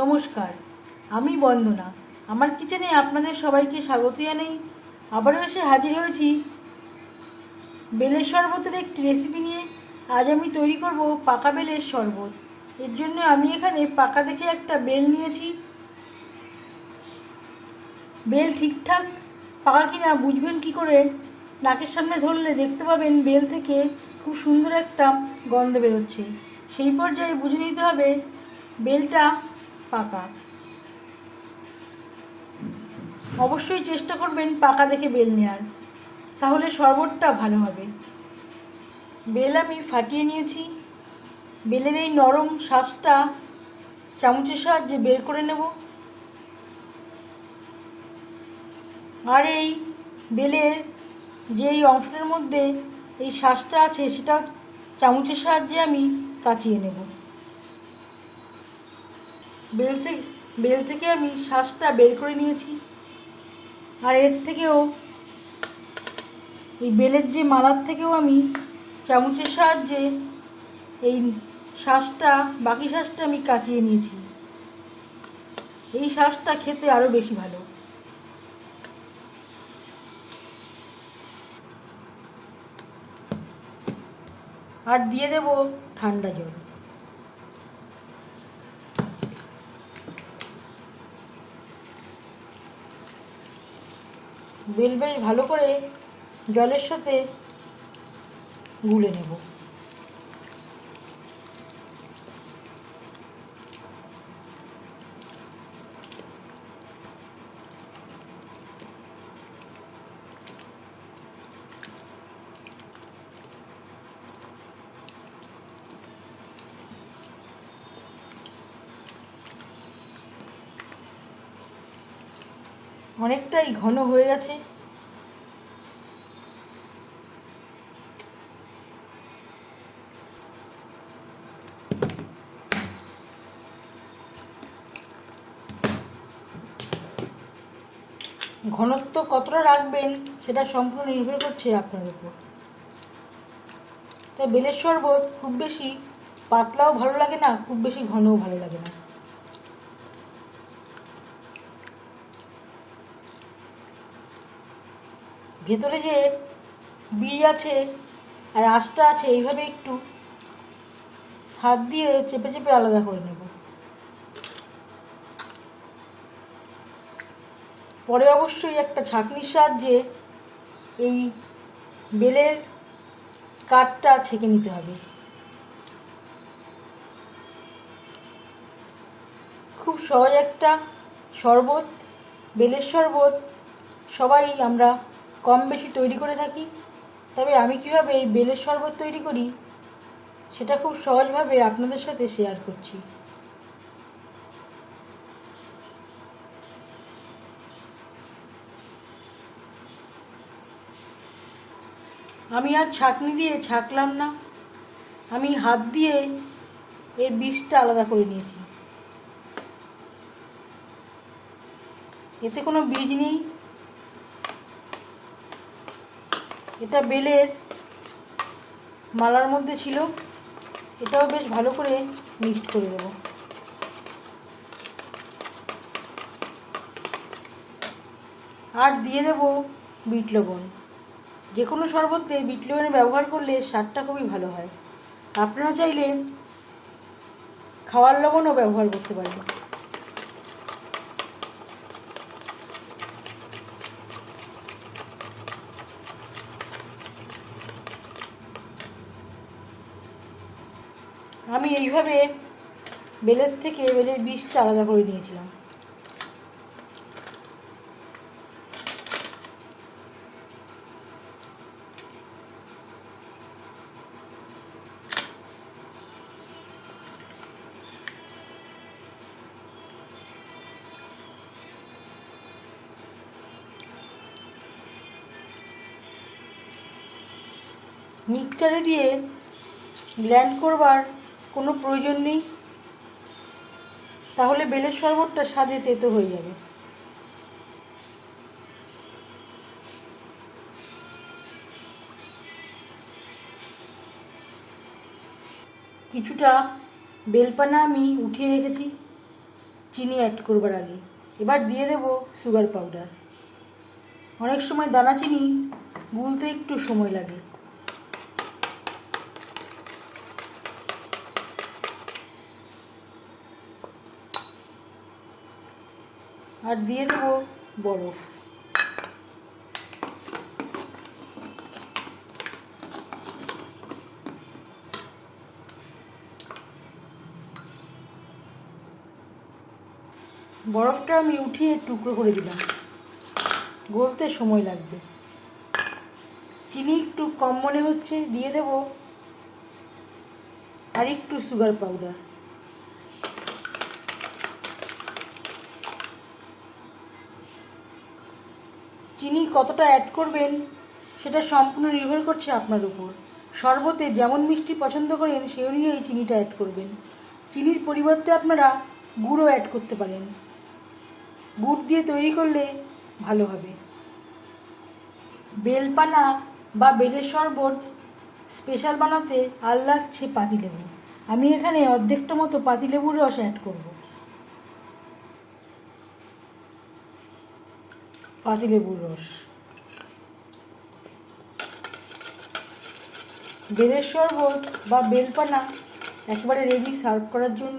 নমস্কার, আমি বন্দনা। আমার কিচেনে আপনাদের সবাইকে স্বাগত জানাই। আবারও এসে হাজির হয়েছি বেলের শরবতের একটি রেসিপি নিয়ে। আজ আমি তৈরি করব পাকা বেলের শরবত। এর জন্য আমি এখানে পাকা দেখে একটা বেল নিয়েছি। বেল ঠিকঠাক পাকা কিনা বুঝবেন কি করে? নাকের সামনে ধরলে দেখতে পাবেন বেল থেকে খুব সুন্দর একটা গন্ধ বেরোচ্ছে। সেই পর্যায়ে বুঝে নিতে হবে, বেলটা পাকা অবশ্যই চেষ্টা করবেন পাকা দেখে বেল নেওয়ার তাহলে শরবতটা ভালো হবে। বেল আমি ফাটিয়ে নিয়েছি। বেলের এই নরম শ্বাসটা চামচের সাহায্যে বের করে নেব। আর এই বেলের যে এই অংশটার মধ্যে এই শ্বাসটা আছে, সেটা চামচের সাহায্যে আমি কাচিয়ে নেব। বেল থেকে বেল থেকে আমি শ্বাসটা বের করে নিয়েছি। আর এর থেকেও এই বেলের যে মালার থেকেও আমি চামচের সাহায্যে এই শ্বাসটা, বাকি শ্বাসটা আমি কাচিয়ে নিয়েছি। এই শ্বাসটা খেতে আরও বেশি ভালো। আর দিয়ে দেব ঠান্ডা জল। বেল বেশ ভালো করে জলের সাথে গুলে নেব। অনেকটাই ঘন হয়ে গেছে। ঘনত্ব কতটা রাখবেন, সেটা সম্পূর্ণ নির্ভর করছে আপনার উপর। তাই বেলের শরবত খুব বেশি পাতলাও ভালো লাগে না, খুব বেশি ঘনও ভালো লাগে না। ভেতরে যে বীজ আছে আর আঁশটা আছে, এইভাবে একটু হাত দিয়ে চেপে চেপে আলাদা করে নেব। পরে অবশ্যই একটা ছাঁকনির সাহায্যে এই বেলের কাঠটা ছেঁকে নিতে হবে। খুব সহজ একটা শরবত, বেলের শরবত, সবাই আমরা কম বেশি তৈরি করে থাকি, তবে আমি কীভাবে এই বেলের শরবত তৈরি করি, সেটা খুব সহজভাবে আপনাদের সাথে শেয়ার করছি। আমি আর ছাঁকনি দিয়ে ছাঁকলাম না, আমি হাত দিয়ে এর বীজটা আলাদা করে নিয়েছি। এতে কোনো বীজ নেই। এটা বেলের মালার মধ্যে ছিল। এটাও বেশ ভালো করে মিক্সড করে দেবো আর দিয়ে দেব বিট লবণ। যে কোনো শরবতে বিট লবণের ব্যবহার করলে স্বাদটা খুবই ভালো হয়। আপনারা চাইলে খাওয়ার লবণও ব্যবহার করতে পারেন। আমি এইভাবে বেলের থেকে বেলের বীজটা আলাদা করে নিয়েছিলাম। মিক্সচারে দিয়ে গ্ল্যান্ড করবার কোনো প্রয়োজন নেই। তাহলে বেলের শরবতটা স্বাদে তেতো হয়ে যাবে। কিছুটা বেলপানা আমি উঠিয়ে রেখেছি, চিনি অ্যাড করবার আগে। এবার দিয়ে দেব সুগার পাউডার অনেক সময় দানা চিনি গুলতে একটু সময় লাগে। আর দিয়ে দেবো বরফ। বরফটা আমি উঠিয়ে টুকরো করে দিলাম। গলতে সময় লাগবে। চিনি একটু কম মনে হচ্ছে, দিয়ে দেব আর একটু সুগার পাউডার চিনি কতটা অ্যাড করবেন, সেটা সম্পূর্ণ নির্ভর করছে আপনার উপর। শরবতে যেমন মিষ্টি পছন্দ করেন সেই অনুযায়ী চিনিটা অ্যাড করবেন। চিনির পরিবর্তে আপনারা গুঁড়ও অ্যাড করতে পারেন। গুড় দিয়ে তৈরি করলে ভালো হবে। বেলপানা বা বেলের শরবত স্পেশাল বানাতে আর লাগছে পাতিলেবু। আমি এখানে অর্ধেকটা মতো পাতিলেবুর রস অ্যাড করব। পাতিলেবুর রস। বেলের শরবত বা বেলপানা একবারে রেডি সার্ভ করার জন্য।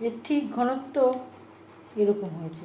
এর ঠিক ঘনত্ব এরকম হয়েছে।